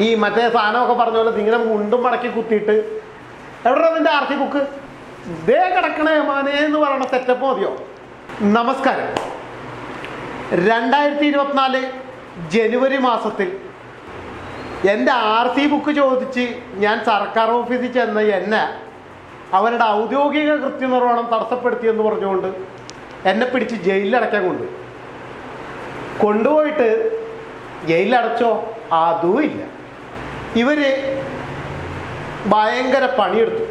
ഈ മറ്റേ സാധനമൊക്കെ പറഞ്ഞ പോലെ ഇങ്ങനെ മുണ്ടും മടക്കി കുത്തിയിട്ട്. എവിടെ നിന്റെ ആർത്തി കുക്ക്? ദേ കിടക്കണേ മാനേ എന്ന് പറയണ സെറ്റപ്പ് മതിയോ? നമസ്കാരം. രണ്ടായിരത്തി ഇരുപത്തിനാല് ജനുവരി മാസത്തിൽ എന്റെ ആർ സി ബുക്ക് ചോദിച്ച് ഞാൻ സർക്കാർ ഓഫീസിൽ ചെന്ന എന്നെ അവരുടെ ഔദ്യോഗിക കൃത്യനിർവഹണം തടസ്സപ്പെടുത്തിയെന്ന് പറഞ്ഞുകൊണ്ട് എന്നെ പിടിച്ച് ജയിലിലടയ്ക്കാൻ കൊണ്ട്. കൊണ്ടുപോയിട്ട് ജയിലിലടച്ചോ? അതും ഇല്ല. ഇവർ ഭയങ്കര പണിയെടുത്തു.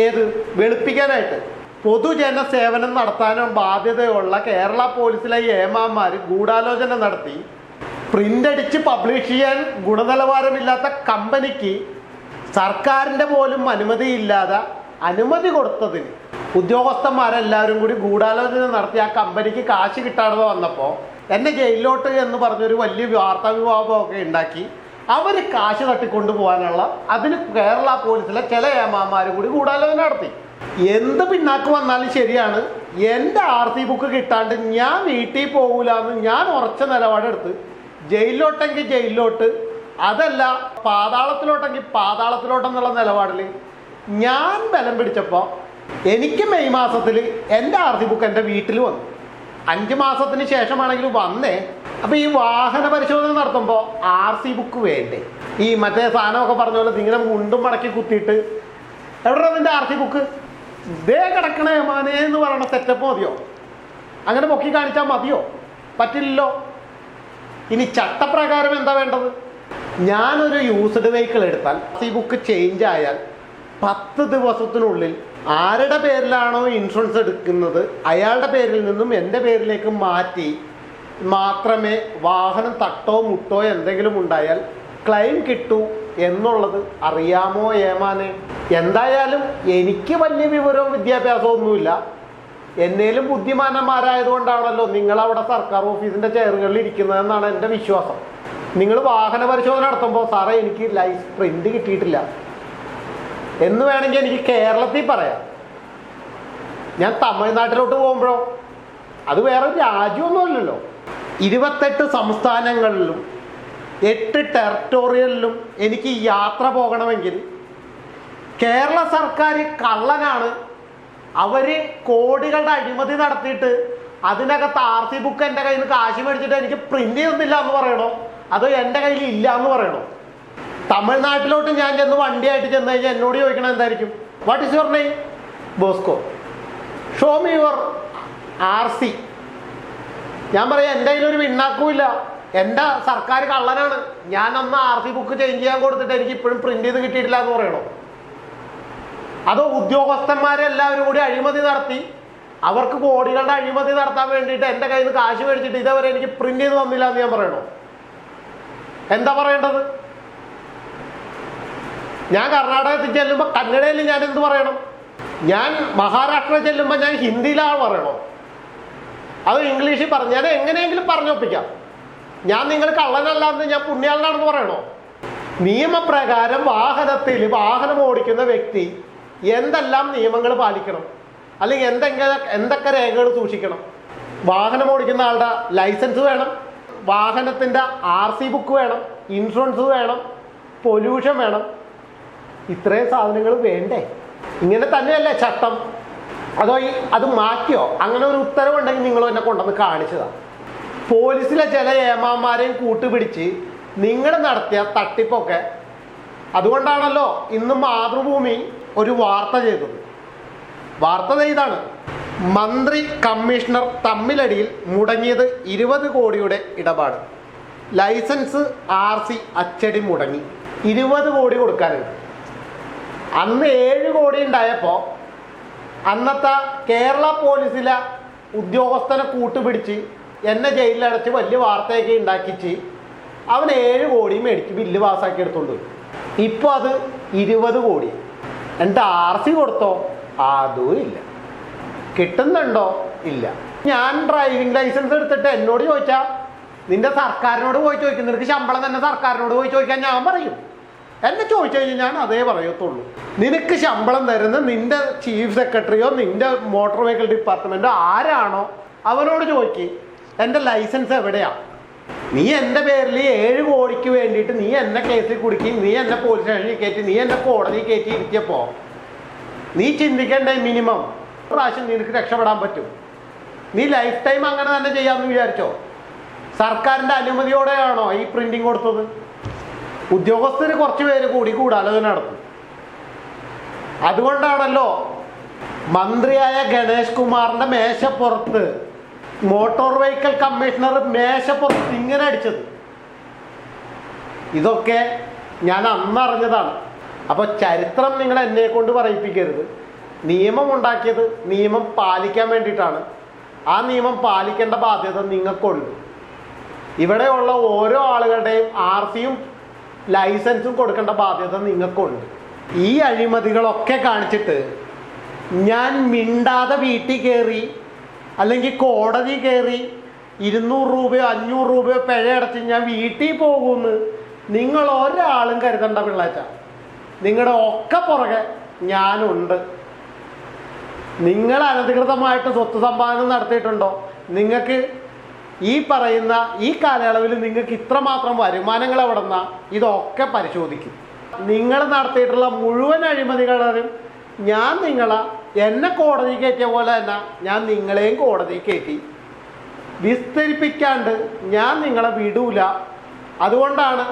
ഏത്? വെളുപ്പിക്കാനായിട്ട്. പൊതുജന സേവനം നടത്താനും ബാധ്യതയുള്ള കേരള പോലീസിലെ ഏമാന്മാർ ഗൂഢാലോചന നടത്തി. പ്രിന്റ് അടിച്ച് പബ്ലിഷ് ചെയ്യാൻ ഗുണനിലവാരമില്ലാത്ത കമ്പനിക്ക് സർക്കാരിന്റെ പോലും അനുമതിയില്ലാതെ അനുമതി കൊടുത്തതിന് ഉദ്യോഗസ്ഥന്മാരെല്ലാവരും കൂടി ഗൂഢാലോചന നടത്തി ആ കമ്പനിക്ക് കാശ് കിട്ടാതെ വന്നപ്പോൾ എന്നെ ജയിലിലോട്ട് എന്ന് പറഞ്ഞൊരു വലിയ വാർത്താ വിഭാഗമൊക്കെ ഉണ്ടാക്കി. അവർ കാശ് തട്ടിക്കൊണ്ടു പോകാനുള്ള അതിന് കേരള പോലീസിലെ ചില ഏമാമാർ കൂടി ഗൂഢാലോചന നടത്തി. എന്ത് പിന്നാക്ക് വന്നാലും ശരിയാണ് എന്റെ ആർ സി ബുക്ക് കിട്ടാണ്ട് ഞാൻ വീട്ടിൽ പോകൂലെന്ന് ഞാൻ ഉറച്ച നിലപാടെടുത്ത് ജയിലിലോട്ടെങ്കിൽ ജയിലിലോട്ട് അതല്ല പാതാളത്തിലോട്ടെങ്കിൽ പാതാളത്തിലോട്ടെന്നുള്ള നിലപാടിൽ ഞാൻ ബലം പിടിച്ചപ്പോൾ എനിക്ക് മെയ് മാസത്തിൽ എന്റെ ആർ സി ബുക്ക് എന്റെ വീട്ടിൽ വന്നു. അഞ്ച് മാസത്തിന് ശേഷമാണെങ്കിലും വന്നേ. അപ്പോൾ ഈ വാഹന പരിശോധന നടത്തുമ്പോൾ ആർ സി ബുക്ക് വേണ്ടേ? ഈ മറ്റേ സാധനമൊക്കെ പറഞ്ഞ പോലെ ഇങ്ങനെ മുണ്ടും മടക്കി കുത്തിയിട്ട് എവിടെ നിന്റെ ആർ സി ബുക്ക് ദേ കിടക്കണേ മാനേ എന്ന് പറയണ സെറ്റപ്പ് മതിയോ? അങ്ങനെ പൊക്കി കാണിച്ചാൽ മതിയോ? പറ്റില്ലല്ലോ. ഇനി ചട്ടപ്രകാരം എന്താ വേണ്ടത്? ഞാനൊരു യൂസ്ഡ് വെഹിക്കിൾ എടുത്താൽ സി ബുക്ക് ചേഞ്ച് ആയാൽ പത്ത് ദിവസത്തിനുള്ളിൽ ആരുടെ പേരിലാണോ ഇൻഷുറൻസ് എടുക്കുന്നത്? അയാളുടെ പേരിൽ നിന്നും എന്റെ പേരിലേക്ക് മാറ്റി മാത്രമേ വാഹനം തട്ടോ മുട്ടോ എന്തെങ്കിലും ഉണ്ടായാൽ ക്ലെയിം കിട്ടൂ എന്നുള്ളത് അറിയാമോ ഏമാനെ? എന്തായാലും എനിക്ക് വലിയ വിവരവും വിദ്യാഭ്യാസവും ഒന്നുമില്ല. എന്നേലും ബുദ്ധിമാനന്മാരായതുകൊണ്ടാണല്ലോ നിങ്ങൾ അവിടെ സർക്കാർ ഓഫീസിന്റെ ചെയറുകളിൽ ഇരിക്കുന്നതെന്നാണ് എന്റെ വിശ്വാസം. നിങ്ങൾ വാഹന പരിശോധന നടത്തുമ്പോൾ സാറേ എനിക്ക് ലൈസ് പ്രിന്റ് കിട്ടിയിട്ടില്ല. എന്ന് വേണമെങ്കിൽ എനിക്ക് കേരളത്തിൽ പറയാം. ഞാൻ തമിഴ്നാട്ടിലോട്ട് പോകുമ്പോഴോ? അത് വേറെ രാജ്യമൊന്നുമല്ലല്ലോ. ഇരുപത്തെട്ട് സംസ്ഥാനങ്ങളിലും എട്ട് ടെറിട്ടോറിയലിലും എനിക്ക് യാത്ര പോകണമെങ്കിൽ കേരള സർക്കാർ കള്ളനാണ്. അവർ കോടികളുടെ അഴിമതി നടത്തിയിട്ട് അതിനകത്ത് ആർ സി ബുക്ക് എന്റെ കയ്യിൽ നിന്ന് കാശ് മേടിച്ചിട്ട് എനിക്ക് പ്രിന്റ് ചെയ്യുന്നില്ല എന്ന് പറയണോ? അതോ എന്റെ കയ്യിൽ ഇല്ല എന്ന് പറയണോ? തമിഴ്നാട്ടിലോട്ട് ഞാൻ ചെന്ന് വണ്ടിയായിട്ട് ചെന്ന് കഴിഞ്ഞാൽ എന്നോട് ചോദിക്കണം എന്തായിരിക്കും? What is your name Bosco. Show me your R C ഞാൻ പറയാം എന്റെ കയ്യിലൊരു വിണ്ണാക്കുമില്ല എന്റെ സർക്കാർ കള്ളനാണ്. ഞാൻ അന്ന് ആർ സി ബുക്ക് ചേഞ്ച് ചെയ്യാൻ കൊടുത്തിട്ട് എനിക്ക് ഇപ്പോഴും പ്രിന്റ് ചെയ്ത് കിട്ടിയിട്ടില്ല എന്ന് പറയണോ? അതോ ഉദ്യോഗസ്ഥന്മാരെല്ലാവരും കൂടി അഴിമതി നടത്തി അവർക്ക് കോടികളുടെ അഴിമതി നടത്താൻ വേണ്ടിയിട്ട് എന്റെ കയ്യിൽ നിന്ന് കാശ് മേടിച്ചിട്ട് ഇതേവരെ എനിക്ക് പ്രിന്റ് ചെയ്ത് തന്നില്ല എന്ന് ഞാൻ പറയണോ? എന്താ പറയേണ്ടത്? ഞാൻ കർണാടകത്തിൽ ചെല്ലുമ്പോൾ കന്നഡയിൽ ഞാൻ എന്ത് പറയണം? ഞാൻ മഹാരാഷ്ട്ര ചെല്ലുമ്പോൾ ഞാൻ ഹിന്ദിയിലാണ് പറയണോ? അത് ഇംഗ്ലീഷിൽ പറഞ്ഞു ഞാൻ എങ്ങനെയെങ്കിലും പറഞ്ഞൊപ്പിക്കാം ഞാൻ നിങ്ങൾ കള്ളനല്ല എന്ന് ഞാൻ പുണ്യാളനാണെന്ന് പറയണോ? നിയമപ്രകാരം വാഹനത്തിൽ വാഹനം ഓടിക്കുന്ന വ്യക്തി എന്തെല്ലാം നിയമങ്ങൾ പാലിക്കണം? അല്ലെങ്കിൽ എന്തെങ്കിലും എന്തൊക്കെ രേഖകൾ സൂക്ഷിക്കണം? വാഹനം ഓടിക്കുന്ന ആളുടെ ലൈസൻസ് വേണം വാഹനത്തിന്റെ ആർ സി ബുക്ക് വേണം ഇൻഷുറൻസ് വേണം പൊല്യൂഷൻ വേണം. ഇത്രയും സാധനങ്ങൾ വേണ്ടേ? ഇങ്ങനെ തന്നെയല്ലേ ചട്ടം. അതോ ഈ അത് മാറ്റിയോ? അങ്ങനെ ഒരു ഉത്തരവുണ്ടെങ്കിൽ നിങ്ങൾ എന്നെ കൊണ്ടുവന്ന് കാണിച്ചതാണ് പോലീസിലെ ചില ഏമാന്മാരെയും കൂട്ടുപിടിച്ച് നിങ്ങൾ നടത്തിയ തട്ടിപ്പൊക്കെ അതുകൊണ്ടാണല്ലോ ഇന്ന് മാതൃഭൂമി ഒരു വാർത്ത ചെയ്തത്. വാർത്ത ഇതാണ്. മന്ത്രി കമ്മീഷണർ തമ്മിലടിയിൽ മുടങ്ങിയത് ഇരുപത് കോടിയുടെ ഇടപാട്. ലൈസൻസ് ആർ സി അച്ചടി മുടങ്ങി. ഇരുപത് കോടി കൊടുക്കാനുണ്ട്. അന്ന് ഏഴ് കോടി ഉണ്ടായപ്പോൾ അന്നത്തെ കേരള പോലീസിലെ ഉദ്യോഗസ്ഥനെ കൂട്ടുപിടിച്ച് എന്നെ ജയിലിലടച്ച് വലിയ വാർത്തയൊക്കെ ഉണ്ടാക്കിച്ച് അവൻ ഏഴ് കോടി മേടിച്ച് ബില്ല് പാസ്സാക്കി എടുത്തോണ്ട് പോയി. ഇപ്പോൾ അത് ഇരുപത് കോടി. എന്നിട്ട് ആർ സി കൊടുത്തോ? അതും ഇല്ല. കിട്ടുന്നുണ്ടോ? ഇല്ല. ഞാൻ ഡ്രൈവിംഗ് ലൈസൻസ് എടുത്തിട്ട് എന്നോട് ചോദിച്ചാൽ നിന്റെ സർക്കാരിനോട് പോയി ചോദിക്കും. നിനക്ക് ശമ്പളം തന്നെ സർക്കാരിനോട് പോയി ചോദിക്കാൻ ഞാൻ പറയും. എന്നെ ചോദിച്ചു കഴിഞ്ഞാൽ ഞാൻ അതേ പറയത്തുള്ളൂ. നിനക്ക് ശമ്പളം തരുന്ന നിന്റെ ചീഫ് സെക്രട്ടറിയോ നിന്റെ മോട്ടോർ വെഹിക്കിൾ ഡിപ്പാർട്ട്മെന്റോ ആരാണോ അവനോട് ചോദിക്കി. എന്റെ ലൈസൻസ് എവിടെയാ? നീ എന്റെ പേരിൽ ഏഴ് കോടിക്ക് വേണ്ടിയിട്ട് നീ എന്നെ കേസിൽ കുടുക്കി നീ എന്നെ പോലീസ് സ്റ്റേഷനിൽ കയറ്റി നീ എന്നെ കോടതിയിൽ കയറ്റി ഇരുത്തിയപ്പോൾ നീ ചിന്തിക്കേണ്ട മിനിമം പ്രാവശ്യം നിനക്ക് രക്ഷപ്പെടാൻ പറ്റും. നീ ലൈഫ് ടൈം അങ്ങനെ തന്നെ ചെയ്യാമെന്ന് വിചാരിച്ചോ? സർക്കാരിന്റെ അനുമതിയോടെയാണോ ഈ പ്രിന്റിങ് കൊടുത്തത്? ഉദ്യോഗസ്ഥര് കുറച്ച് പേര് കൂടി കൂടാലോചന നടത്തും അതുകൊണ്ടാണല്ലോ മന്ത്രിയായ ഗണേഷ് കുമാറിന്റെ മേശപ്പുറത്ത് മോട്ടോർ വെഹിക്കിൾ കമ്മീഷണർ മേശപ്പുറത്ത് ഇങ്ങനെ അടിച്ചത്. ഇതൊക്കെ ഞാൻ അന്ന് അറിഞ്ഞതാണ്. അപ്പോൾ ചരിത്രം നിങ്ങൾ എന്നെ കൊണ്ട് പറയിപ്പിക്കരുത്. നിയമം ഉണ്ടാക്കിയത് നിയമം പാലിക്കാൻ വേണ്ടിയിട്ടാണ്. ആ നിയമം പാലിക്കേണ്ട ബാധ്യത നിങ്ങൾക്കുണ്ട്. ഇവിടെയുള്ള ഓരോ ആളുകളുടെയും ആർ സിയും ലൈസൻസും കൊടുക്കേണ്ട ബാധ്യത നിങ്ങൾക്കുണ്ട്. ഈ അഴിമതികളൊക്കെ കാണിച്ചിട്ട് ഞാൻ മിണ്ടാതെ വീട്ടിൽ കയറി അല്ലെങ്കിൽ കോടതി കയറി ഇരുന്നൂറ് രൂപയോ അഞ്ഞൂറ് രൂപയോ പിഴ അടച്ച് ഞാൻ വീട്ടിൽ പോകുമെന്ന് നിങ്ങൾ ഒരാളും കരുതണ്ട പിള്ളേറ്റ നിങ്ങളുടെ ഒക്കെ പുറകെ ഞാനുണ്ട്. നിങ്ങൾ അനധികൃതമായിട്ട് സ്വത്ത് സമ്പാദനം നടത്തിയിട്ടുണ്ടോ? നിങ്ങൾക്ക് ഈ പറയുന്ന ഈ കാലയളവിൽ നിങ്ങൾക്ക് ഇത്രമാത്രം വരുമാനങ്ങൾ എവിടെന്ന? ഇതൊക്കെ പരിശോധിക്കും. നിങ്ങൾ നടത്തിയിട്ടുള്ള മുഴുവൻ അഴിമതികളും ഞാൻ നിങ്ങളെ എന്നെ കോടതി കയറ്റിയ പോലെ തന്നെ ഞാൻ നിങ്ങളെയും കോടതി കയറ്റി. വിസ്തരിപ്പിക്കാണ്ട് ഞാൻ നിങ്ങളെ വിടൂല. അതുകൊണ്ടാണ്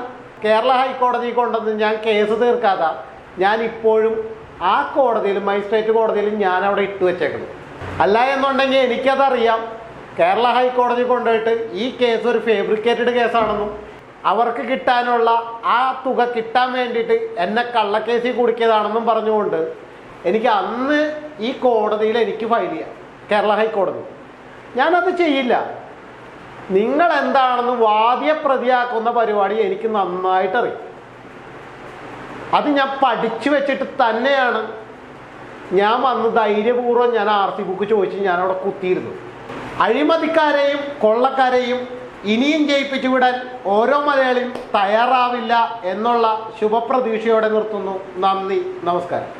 കേരള ഹൈക്കോടതി കൊണ്ടുവന്ന് ഞാൻ കേസ് തീർക്കാതെ ഞാൻ ഇപ്പോഴും ആ കോടതിയിലും മജിസ്ട്രേറ്റ് കോടതിയിലും ഞാൻ അവിടെ ഇട്ട് വെച്ചേക്കുന്നു അല്ല എന്നുണ്ടെങ്കിൽ എനിക്കതറിയാം. കേരള ഹൈക്കോടതി കൊണ്ടുപോയിട്ട് ഈ കേസ് ഒരു ഫേബ്രിക്കേറ്റഡ് കേസാണെന്നും അവർക്ക് കിട്ടാനുള്ള ആ തുക കിട്ടാൻ വേണ്ടിയിട്ട് എന്നെ കള്ളക്കേസിൽ കുടുക്കിയതാണെന്നും പറഞ്ഞുകൊണ്ട് എനിക്ക് അന്ന് ഈ കോടതിയിൽ എനിക്ക് ഫയൽ ചെയ്യാം. കേരള ഹൈക്കോടതി. ഞാനത് ചെയ്യില്ല. നിങ്ങൾ എന്താണെന്ന് വാദ്യ പ്രതിയാക്കുന്ന പരിപാടി എനിക്ക് നന്നായിട്ട് അറിയും അത് ഞാൻ പഠിച്ചു വെച്ചിട്ട് തന്നെയാണ് ഞാൻ വന്ന് ധൈര്യപൂർവം ഞാൻ ആർ സി ബുക്ക് ചോദിച്ച് ഞാനവിടെ കുത്തിയിരുന്നു അഴിമതിക്കാരെയും കൊള്ളക്കാരെയും ഇനിയും ജയിപ്പിച്ചു വിടാൻ ഓരോ മലയാളിയും തയ്യാറാവില്ല എന്നുള്ള ശുഭപ്രതീക്ഷയോടെ നിർത്തുന്നു. നന്ദി. നമസ്കാരം.